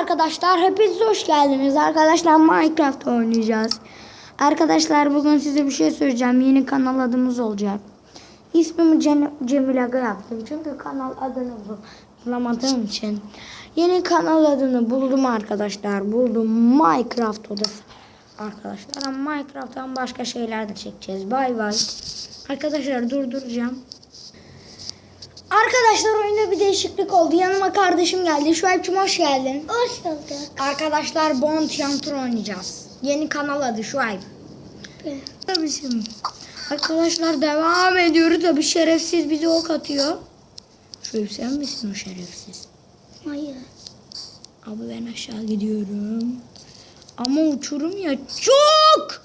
arkadaşlar hepiniz hoş geldiniz. Arkadaşlar Minecraft oynayacağız. Arkadaşlar bugün size bir şey söyleyeceğim. Yeni kanal adımız olacak. İsmimi Cem Cemil Aga yaptım. Çünkü kanal adını bulamadığım için. Yeni kanal adını buldum arkadaşlar. Buldum Minecraft odası. Arkadaşlar Minecraft'tan başka şeyler de çekeceğiz. Bay bay. Arkadaşlar durduracağım. Arkadaşlar oyunda bir değişiklik oldu. Yanıma kardeşim geldi. Şuayb'cim hoş geldin. Hoş bulduk. Arkadaşlar Bon Tiyatro oynayacağız. Yeni kanal adı Şuayb. Tabii şimdi. Arkadaşlar devam ediyoruz. Tabii şerefsiz bize ok atıyor. Şuayb sen misin o şerefsiz? Hayır. Abi ben aşağı gidiyorum. Ama uçurum ya çok.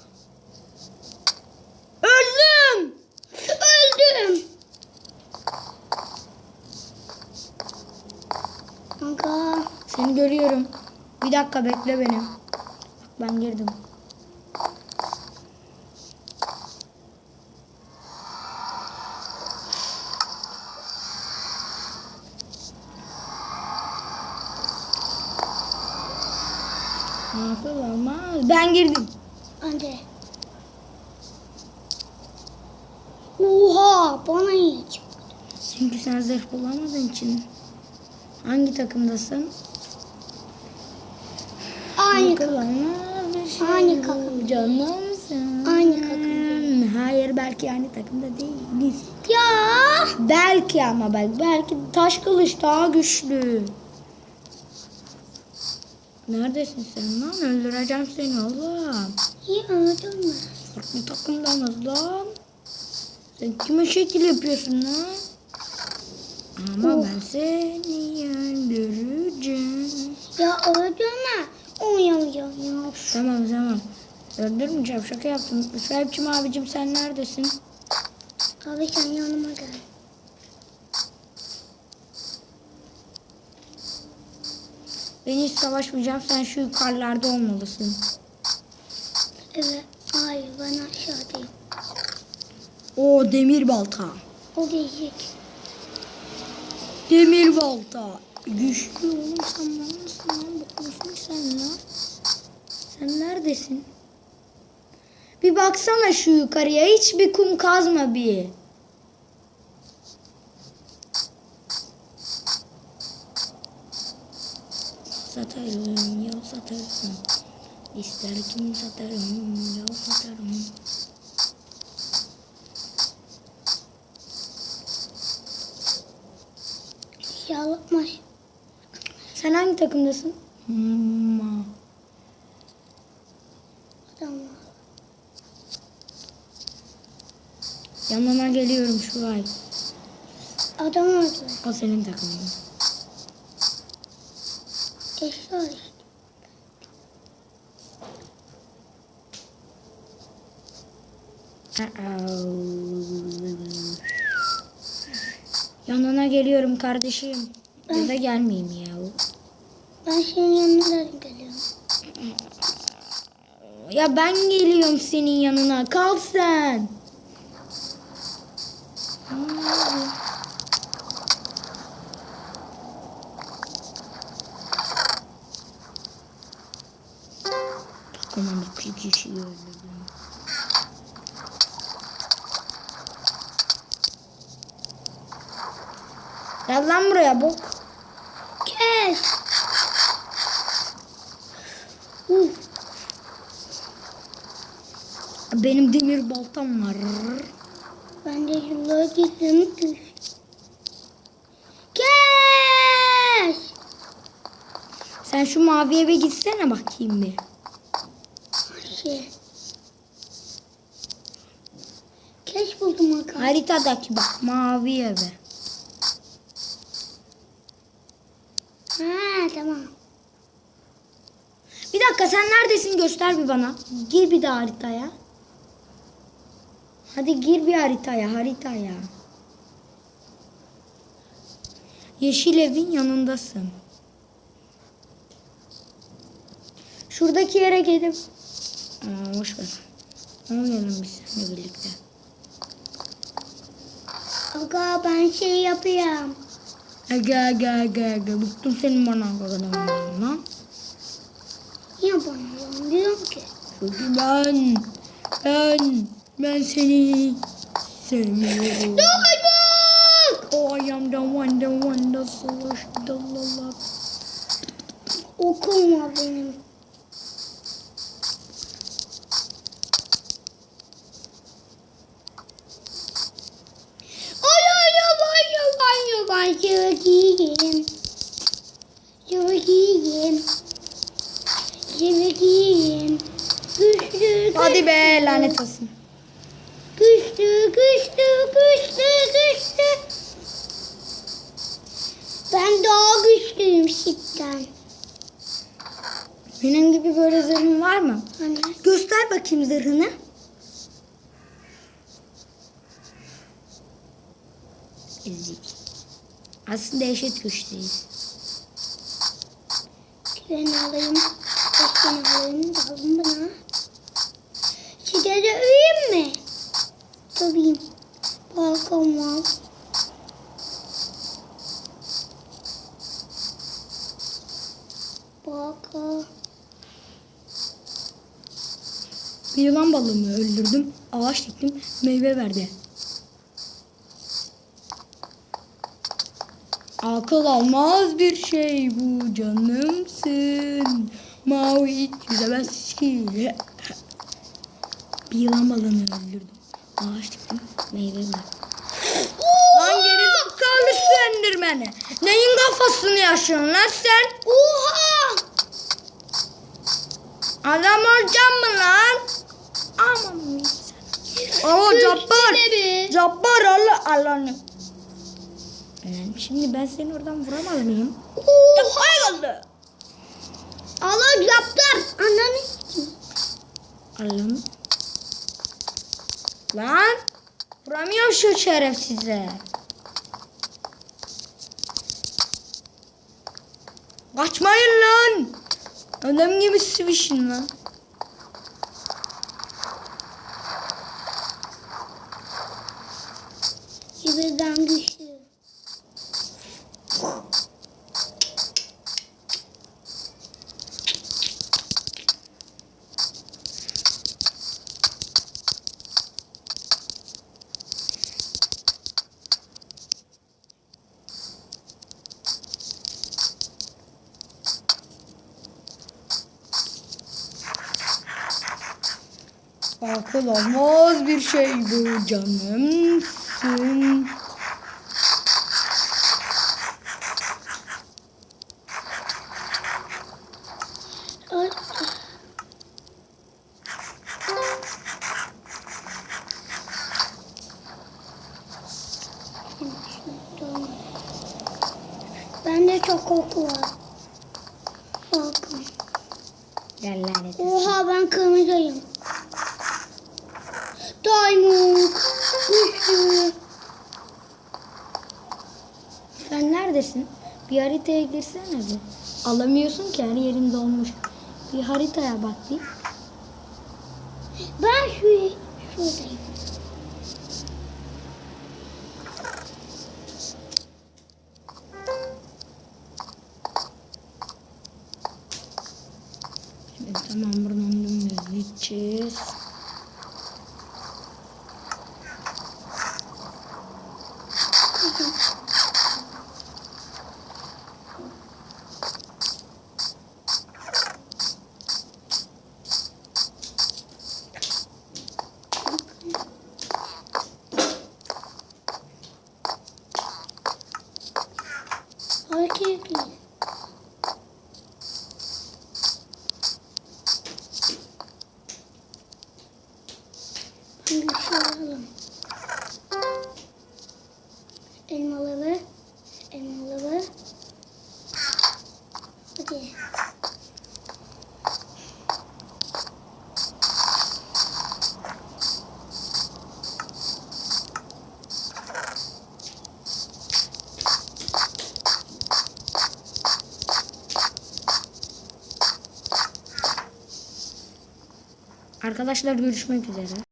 Kanka. Seni görüyorum. Bir dakika bekle beni. Ben girdim. Nasıl olmaz? Ben girdim. Hadi. Oha bana hiç. Çünkü sen zırh bulamadığın için. Hangi takımdasın? Aynı şey Aynı takım. Canımsın. Aynı takım. Hayır belki aynı takımda değiliz. Ya. Belki ama bak belki taş kılıç daha güçlü. Neredesin sen lan? Öldüreceğim seni oğlum. İyi anladın mı? Farklı takımdanız lan. Sen kime şekil yapıyorsun lan? Ama Oh. ben seni öldüreceğim. Ya öldürme. Oynamayacağım ya. Tamam tamam. Öldürmeyeceğim şaka yaptım. Şuayb'cim abicim sen neredesin? Abi sen yanıma gel. Ben hiç savaşmayacağım. Sen şu yukarılarda olmalısın. Evet. Hayır ben aşağıdayım. O demir balta. O değişik. Demir balta. Güçlü oğlum sen mal mısın lan? Bakmışsın sen lan. Sen neredesin? Bir baksana şu yukarıya. Hiç bir kum kazma bir. Satarım, yol satarım. İster kim satarım, yol satarım. Yalatmaz. Sen hangi takımdasın? Hmm. Tamam. Yanına geliyorum şu ay. Adam öldü. O senin takımın. Eşya işte. Yanına geliyorum kardeşim. Ya da gelmeyeyim ya. Ben senin yanına geliyorum. Ya ben geliyorum senin yanına. Kal sen. Tamam iki kişi. Gel lan buraya bok. Kes. Uh, Benim demir baltam var. ben de yıllara gittim. Kes. Sen şu mavi eve gitsene bakayım bir. Şey. Kes buldum arkadaşlar. Haritadaki bak mavi eve. Ha tamam. Bir dakika sen neredesin göster bir bana. Gir bir de haritaya. Hadi gir bir haritaya haritaya. Yeşil evin yanındasın. Şuradaki yere gelip... Aa, boş ver. Olmayalım biz seninle birlikte. Aga ben şey yapıyorum. Aga aga aga aga. Bıktım senin bana kadar Niye bana lan diyorum ki? Çünkü ben, ben, ben seni sevmiyorum. Doyduk. Oh, I am the one, the one, the source, the love. Okuma benim. İyiyim. Güçlü Hadi be lanet olsun. Güçlü güçlü güçlü güçlü. Ben daha güçlüyüm sitten. Benim gibi böyle zırhın var mı? Hani? Göster bakayım zırhını. Ezik. Aslında eşit güçteyiz. Treni alayım. Treni alayım. Lazım bana. Sigara öveyim mi? Tabii. Balkon var. Balkon. Bir yılan balığımı öldürdüm. Ağaç diktim. Meyve verdi. Akıl almaz bir şey bu canımsın. Mavi hiç yüzemez ki. Bir yılan balığını öldürdüm. Ağaç diktim. Meyve verdi. Lan geri zekalı sendirmeni. Neyin kafasını yaşıyorsun lan sen? Oha! Adam olacağım mı lan? Aman Oo Cabbar. Cabbar Allah Allah'ını. Ee, Şimdi ben seni oradan vuramaz mıyım? Oha! Oldu. Allah yaptım. Ananı Allah'ım. Lan. Vuramıyorum şu şerefsize. Kaçmayın lan. Adam gibi sıvışın lan. Sibirden güçlü. Akıl olmaz bir şey bu canımsın. Ay. Bende çok koku var. Bakın. Gel lanet. Oha ben kırmızıyım. Diamond. Güçlü. Sen neredesin? Bir haritaya girsene bir. Alamıyorsun ki her yerin dolmuş. Bir haritaya bak bir. Ben şu şuradayım. Tamam buradan dümdüz gideceğiz. Hareketli. Ben bir şey alalım. Elmalı. Elmalı. Hadi. Arkadaşlar görüşmek üzere.